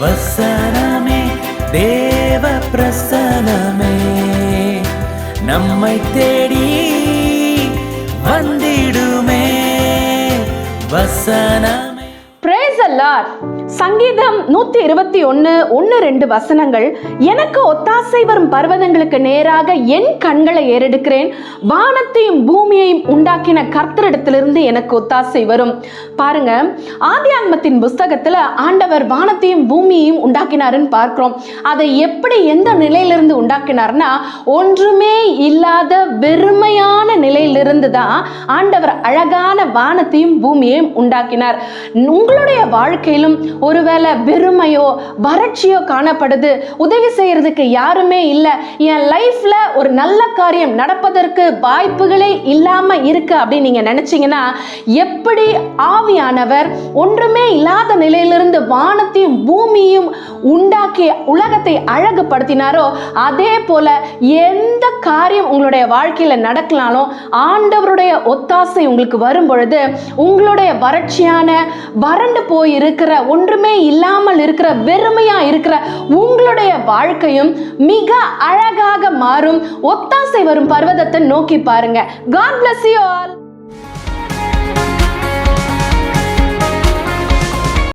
வசனமே தேவ பிரசனமே நம்மை தேடி வந்திடுமே வசனமே. பிரேஸ் அல்லார் சங்கீதம் நூத்தி இருபத்தி ஒன்னு ஒன்னு ரெண்டு வசனங்கள் எனக்கு ஒத்தாசை வரும் பர்வதங்களுக்கு நேராக என் கண்களை ஏறெடுக்கிறேன். வானத்தையும் பூமியையும் உண்டாக்கின கர்த்தரிடத்திலிருந்து எனக்கு ஒத்தாசை வரும். பாருங்க ஆதியான்மத்தின் புஸ்தகத்துல ஆண்டவர் வானத்தையும் பூமியையும் உண்டாக்கினாருன்னு பார்க்கிறோம். அதை எப்படி எந்த நிலையிலிருந்து உண்டாக்கினார்னா ஒன்றுமே இல்லாத வெறுமையான நிலையிலிருந்து தான் ஆண்டவர் அழகான வானத்தையும் பூமியையும் உண்டாக்கினார். உங்களுடைய வாழ்க்கையிலும் ஒருவேளை வெறுமையோ வறட்சியோ காணப்படுது. உதவி செய்யறதுக்கு யாருமே இல்லை. என் லைஃப்ல ஒரு நல்ல காரியம் நடப்பதற்கு வாய்ப்புகளே இல்லாம இருக்கு அப்படின்னு நீங்க நினைச்சீங்கன்னா எப்படி ஆவியானவர் ஒன்றுமே இல்லாத நிலையிலிருந்து வானத்தையும் பூமியும் உண்டாக்கி உலகத்தை அழகுபடுத்தினாரோ அதே போல எந்த காரியம் உங்களுடைய வாழ்க்கையில நடக்கலாலும் ஆண்டவருடைய ஒத்தாசை உங்களுக்கு வரும் பொழுது உங்களுடைய வறட்சியான வறண்டு போய் இருக்கிற ஒன்று ஒன்றுமே இல்லாமல் இருக்கிற வெறுமையா இருக்கிற உங்களுடைய வாழ்க்கையும் மிக அழகாக மாறும். ஒத்தாசை வரும் பர்வதத்தை நோக்கி பாருங்க. God bless you all